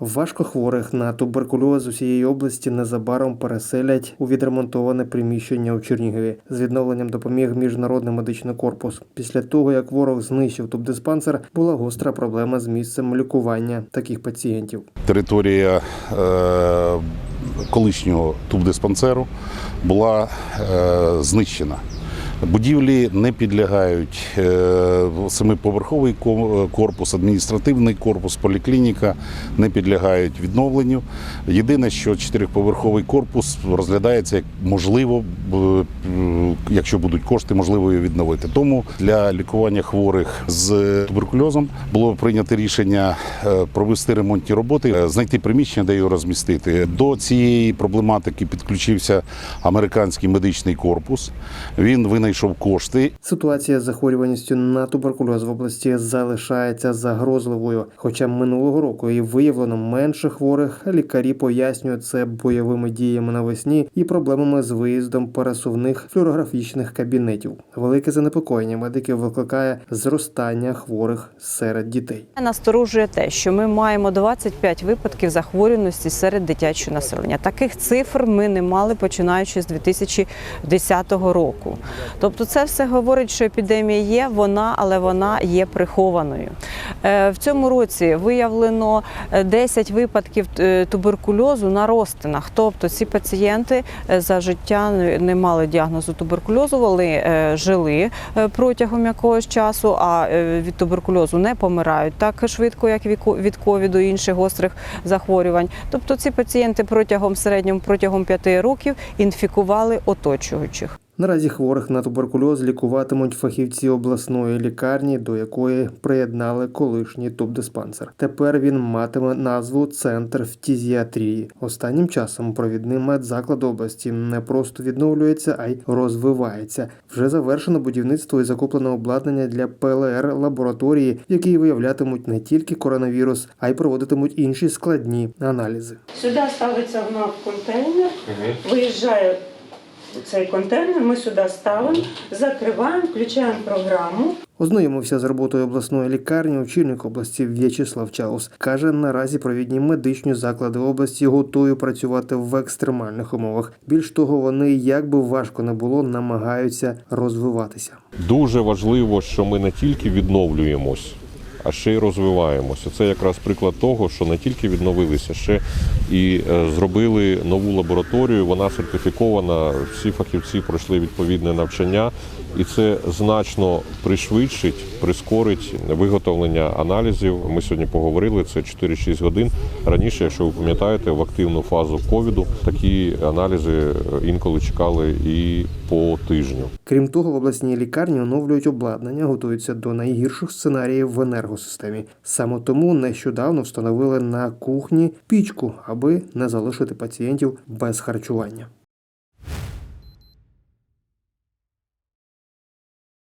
Важкохворих на туберкульоз усієї області незабаром переселять у відремонтоване приміщення у Чернігові. З відновленням допоміг міжнародний медичний корпус. Після того як ворог знищив тубдиспансер, була гостра проблема з місцем лікування таких пацієнтів. Територія е, колишнього тубдиспансеру була е, знищена. Будівлі не підлягають е, семиповерховий корпус, адміністративний корпус, поліклініка не підлягають відновленню. Єдине, що чотирьохповерховий корпус розглядається як можливо, якщо будуть кошти, можливо його відновити. Тому для лікування хворих з туберкульозом було прийнято рішення е, провести ремонтні роботи, е, знайти приміщення, де його розмістити. До цієї проблематики підключився американський медичний корпус. Він винайшов кошти Ситуація з захворюваністю на туберкульоз в області залишається загрозливою. Хоча минулого року і виявлено менше хворих, лікарі пояснюють це бойовими діями навесні і проблемами з виїздом пересувних флюорографічних кабінетів. Велике занепокоєння медиків викликає зростання хворих серед дітей. Насторожує те, що ми маємо 25 випадків захворюваності серед дитячого населення. Таких цифр ми не мали починаючи з 2010 року. Тобто, це все говорить, що епідемія є, вона, але вона є прихованою. Е, В цьому році виявлено е, 10 випадків е, туберкульозу на розтинах. Тобто ці пацієнти е, за життя не- мали діагнозу туберкульозу, вони е, жили е, протягом якогось часу, а е, від туберкульозу не помирають так швидко, як від ковіду інших гострих захворювань. Тобто ці пацієнти протягом в середньому протягом 5 років інфікували оточуючих. Наразі хворих на туберкульоз лікуватимуть фахівці обласної лікарні, до якої приєднали колишній тубдиспансер. Тепер він матиме назву Центр фтізіатрії. Останнім часом провідний медзаклад області не просто відновлюється, а й розвивається. Вже завершено будівництво і закуплено обладнання для ПЛР лабораторії, в якій виявлятимуть не тільки коронавірус, а й проводитимуть інші складні аналізи. Сюди ставиться в контейнер, виїжджає цей контейнер, ми сюди ставимо, закриваємо, включаємо програму. Ознайомився з роботою обласної лікарні очільник області В'ячеслав Чаус. Каже, наразі провідні медичні заклади області готові працювати в екстремальних умовах. Більш того, вони, як би важко не було, намагаються розвиватися. Дуже важливо, що ми не тільки відновлюємось, а ще й розвиваємося. Це якраз приклад того, що не тільки відновилися, ще і е, зробили нову лабораторію. Вона сертифікована. Всі фахівці пройшли відповідне навчання, і це значно пришвидшить, прискорить виготовлення аналізів. Ми сьогодні поговорили. Це 4-6 годин. Раніше, якщо ви пам'ятаєте, в активну фазу ковіду такі аналізи е, інколи чекали і по тижню. Крім того, в обласній лікарні оновлюють обладнання, готуються до найгірших сценаріїв в енергосистемі. Саме тому нещодавно встановили на кухні пічку, аби не залишити пацієнтів без харчування.